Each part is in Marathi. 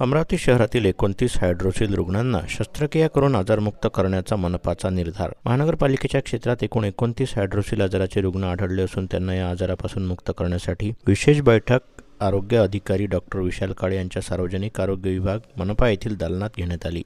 अमरावती शहरातील एकोणतीस हायड्रोसिल रुग्णांना शस्त्रक्रिया करून आजारमुक्त करण्याचा मनपाचा निर्धार. महानगरपालिकेच्या क्षेत्रात एकूण एकोणतीस हायड्रोसिल आजाराचे रुग्ण आढळले असून त्यांना या आजारापासून मुक्त करण्यासाठी विशेष बैठक आरोग्य अधिकारी डॉक्टर विशाल काळे यांच्या सार्वजनिक आरोग्य विभाग मनपा येथील दालनात घेण्यात आली.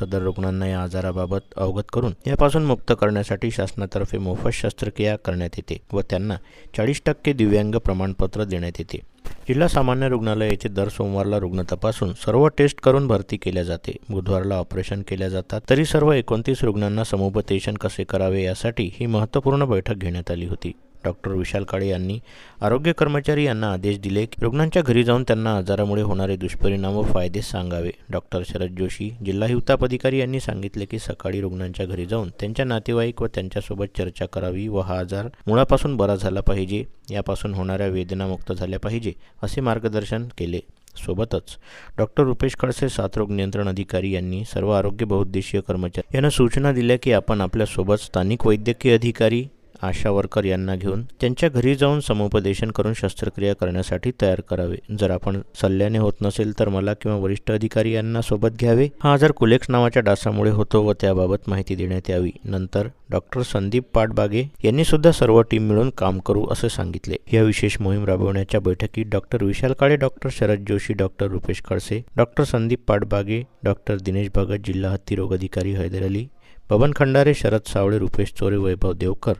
सदर रुग्णांना या आजाराबाबत अवगत करून यापासून मुक्त करण्यासाठी शासनातर्फे मोफत शस्त्रक्रिया करण्यात येते व त्यांना चाळीस टक्के दिव्यांग प्रमाणपत्र देण्यात येते. जिल्हा सामान्य रुग्णालय येथे दर सोमवारला रुग्ण तपासून सर्व टेस्ट करून भरती केल्या जाते. बुधवारला ऑपरेशन केल्या जातात. तरी सर्व एकोणतीस रुग्णांना समुपदेशन कसे करावे यासाठी ही महत्त्वपूर्ण बैठक घेण्यात आली होती. डॉक्टर विशाल काळे यांनी आरोग्य कर्मचारी यांना आदेश दिले की रुग्णांच्या घरी जाऊन त्यांना आजारामुळे होणारे दुष्परिणाम व फायदे सांगावे. डॉक्टर शरद जोशी जिल्हा हिवताप अधिकारी यांनी सांगितले की सकाळी रुग्णांच्या घरी जाऊन त्यांच्या नातेवाईक व त्यांच्यासोबत चर्चा करावी व हा आजार मुळापासून बरा झाला पाहिजे यापासून होणाऱ्या वेदनामुक्त झाल्या पाहिजे असे मार्गदर्शन केले. सोबतच डॉक्टर रुपेश खडसे साथरोग नियंत्रण अधिकारी यांनी सर्व आरोग्य बहुउद्देशीय कर्मचारी यांना सूचना दिल्या की आपण आपल्यासोबत स्थानिक वैद्यकीय अधिकारी आशा वर्कर यांना घेऊन त्यांच्या घरी जाऊन समुपदेशन करून शस्त्रक्रिया करण्यासाठी तयार करावे. जर आपण सल्ल्याने होत नसेल तर मला किंवा वरिष्ठ अधिकारी यांना सोबत घ्यावे. हा आजार कुलेक्स नावाच्या डासामुळे होतो व त्याबाबत माहिती देण्यात यावी. नंतर डॉक्टर संदीप पाटबागे यांनी सुद्धा सर्व टीम मिळून काम करू असे सांगितले. या विशेष मोहीम राबवण्याच्या बैठकीत doctor Vishal Kale doctor Sharad Joshi doctor Rupesh Khadse doctor Sandeep Patbage doctor Dinesh Bhagat जिल्हा हत्ती रोग अधिकारी Haider Ali Baban Khandare Sharad Savale Rupesh Chore Vaibhav Devkar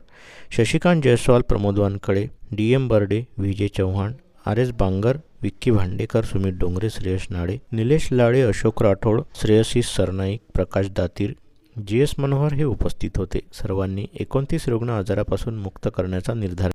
Shashikant Jaiswal Pramod Wankade D M Barde Vijay Chavan R S Bangar Vicky Bhandekar Sumit Dongre Shreyas Nade Nilesh Lale Ashok Rathod Shreyasi Sarnaik Prakash Datir G S Manohar हे उपस्थित होते. सर्वांनी एकोणतीस रुग्ण आजारापासून मुक्त करण्याचा निर्धार